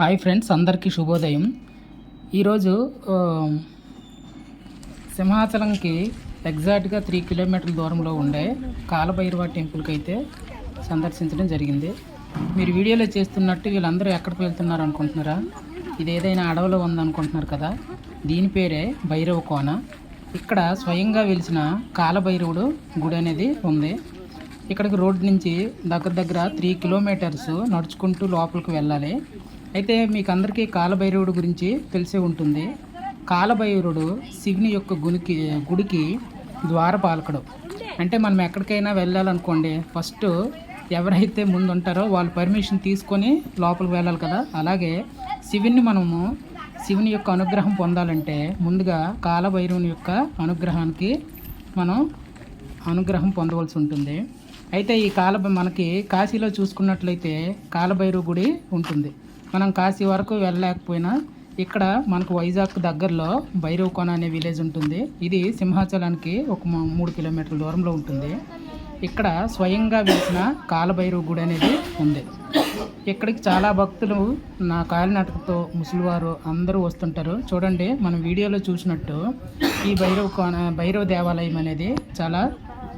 Hi friends అందరికీ శుభోదయం. ఈరోజు సింహాచలంకి ఎగ్జాక్ట్గా త్రీ కిలోమీటర్ల దూరంలో ఉండే కాలభైరవ టెంపుల్కి అయితే సందర్శించడం జరిగింది. మీరు వీడియోలో చేస్తున్నట్టు వీళ్ళందరూ ఎక్కడికి వెళ్తున్నారు అనుకుంటున్నారా? ఇది ఏదైనా అడవిలో ఉందనుకుంటున్నారు కదా? దీని పేరే భైరవ కోన. ఇక్కడ స్వయంగా వెలిసిన కాలభైరవుడు గుడి అనేది ఉంది. ఇక్కడికి రోడ్ నుంచి దగ్గర దగ్గర త్రీ కిలోమీటర్స్ నడుచుకుంటూ లోపలికి వెళ్ళాలి. అయితే మీకు అందరికీ కాలభైరవుడు గురించి తెలిసే ఉంటుంది. కాలభైరవుడు శివుని యొక్క గునికి గుడికి ద్వారపాలకుడు. అంటే మనం ఎక్కడికైనా వెళ్ళాలనుకోండి ఫస్ట్ ఎవరైతే ముందు ఉంటారో వాళ్ళు పర్మిషన్ తీసుకొని లోపలికి వెళ్ళాలి కదా. అలాగే శివుని మనము శివుని యొక్క అనుగ్రహం పొందాలంటే ముందుగా కాలభైరవుని యొక్క అనుగ్రహానికి మనం అనుగ్రహం పొందవలసి ఉంటుంది. అయితే ఈ కాల మనకి కాశీలో చూసుకున్నట్లయితే కాలభైరవ గుడి ఉంటుంది. మనం కాశీ వరకు వెళ్ళలేకపోయినా ఇక్కడ మనకు వైజాగ్ దగ్గరలో భైరవకోన అనే విలేజ్ ఉంటుంది. ఇది సింహాచలానికి ఒక మూడు కిలోమీటర్ల దూరంలో ఉంటుంది. ఇక్కడ స్వయంగా వేసిన కాలభైరవ గుడి అనేది ఉంది. ఇక్కడికి చాలా భక్తులు నా కాలినటకతో ముసలివారు అందరూ వస్తుంటారు. చూడండి మనం వీడియోలో చూసినట్టు ఈ భైరవ కోన భైరవ దేవాలయం అనేది చాలా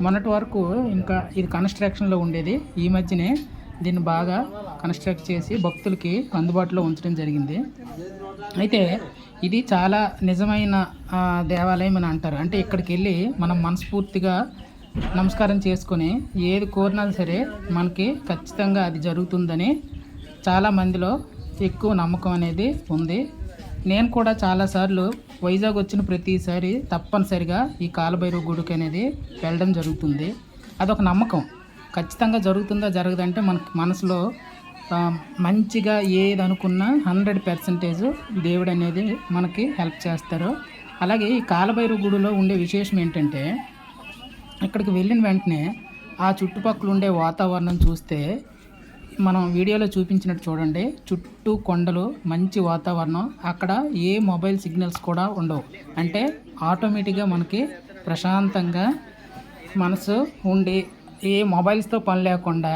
మొన్నటి వరకు ఇంకా ఇది కన్స్ట్రక్షన్లో ఉండేది. ఈ మధ్యనే దీన్ని బాగా కన్స్ట్రక్ట్ చేసి భక్తులకి అందుబాటులో ఉంచడం జరిగింది. అయితే ఇది చాలా నిజమైన దేవాలయం అని అంటారు. అంటే ఇక్కడికి వెళ్ళి మనం మనస్ఫూర్తిగా నమస్కారం చేసుకొని ఏది కోరినా సరే మనకి ఖచ్చితంగా అది జరుగుతుందని చాలా మందిలో ఎక్కువ నమ్మకం అనేది ఉంది. నేను కూడా చాలాసార్లు వైజాగ్ వచ్చిన ప్రతిసారి తప్పనిసరిగా ఈ కాలభైరవ గుడికి అనేది వెళ్ళడం జరుగుతుంది. అదొక నమ్మకం. ఖచ్చితంగా జరుగుతుందా జరగదంటే మనకి మనసులో మంచిగా ఏది అనుకున్నా హండ్రెడ్ పర్సెంటేజ్ దేవుడు అనేది మనకి హెల్ప్ చేస్తారు. అలాగే ఈ కాలభైరు గుడిలో ఉండే విశేషం ఏంటంటే ఇక్కడికి వెళ్ళిన వెంటనే ఆ చుట్టుపక్కల ఉండే వాతావరణం చూస్తే మనం వీడియోలో చూపించినట్టు చూడండి చుట్టూ కొండలు మంచి వాతావరణం అక్కడ ఏ మొబైల్ సిగ్నల్స్ కూడా ఉండవు. అంటే ఆటోమేటిక్గా మనకి ప్రశాంతంగా మనసు ఉండి ఏ మొబైల్స్తో పని లేకుండా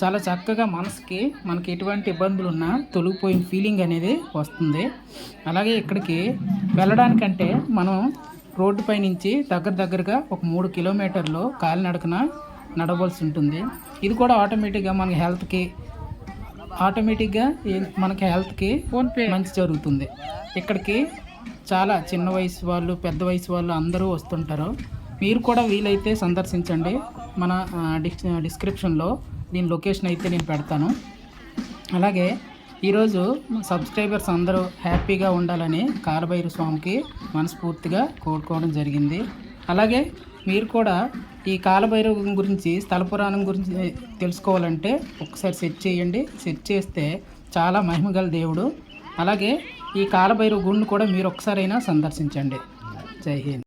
చాలా చక్కగా మనసుకి మనకి ఎటువంటి ఇబ్బందులు ఉన్నా తొలగిపోయిన ఫీలింగ్ అనేది వస్తుంది. అలాగే ఇక్కడికి వెళ్ళడానికంటే మనం రోడ్డుపై నుంచి దగ్గర దగ్గరగా ఒక మూడు కిలోమీటర్లు కాలినడకన నడవలసి ఉంటుంది. ఇది కూడా ఆటోమేటిక్గా మన హెల్త్కి ఆటోమేటిక్గా మనకి హెల్త్కి మంచి జరుగుతుంది. ఇక్కడికి చాలా చిన్న వయసు వాళ్ళు పెద్ద వయసు వాళ్ళు అందరూ వస్తుంటారు. మీరు కూడా వీలైతే సందర్శించండి. మన డిస్ డిస్క్రిప్షన్లో దీని లొకేషన్ అయితే నేను పెడతాను. అలాగే ఈరోజు సబ్స్క్రైబర్స్ అందరూ హ్యాపీగా ఉండాలని కాలభైరు స్వామికి మనస్ఫూర్తిగా కోరుకోవడం జరిగింది. అలాగే మీరు కూడా ఈ కాలభైరవం గురించి స్థల పురాణం గురించి తెలుసుకోవాలంటే ఒకసారి సెర్చ్ చేయండి. సెర్చ్ చేస్తే చాలా మహిమగల దేవుడు. అలాగే ఈ కాలభైరవ గుడిని కూడా మీరు ఒకసారైనా సందర్శించండి. జై హింద్.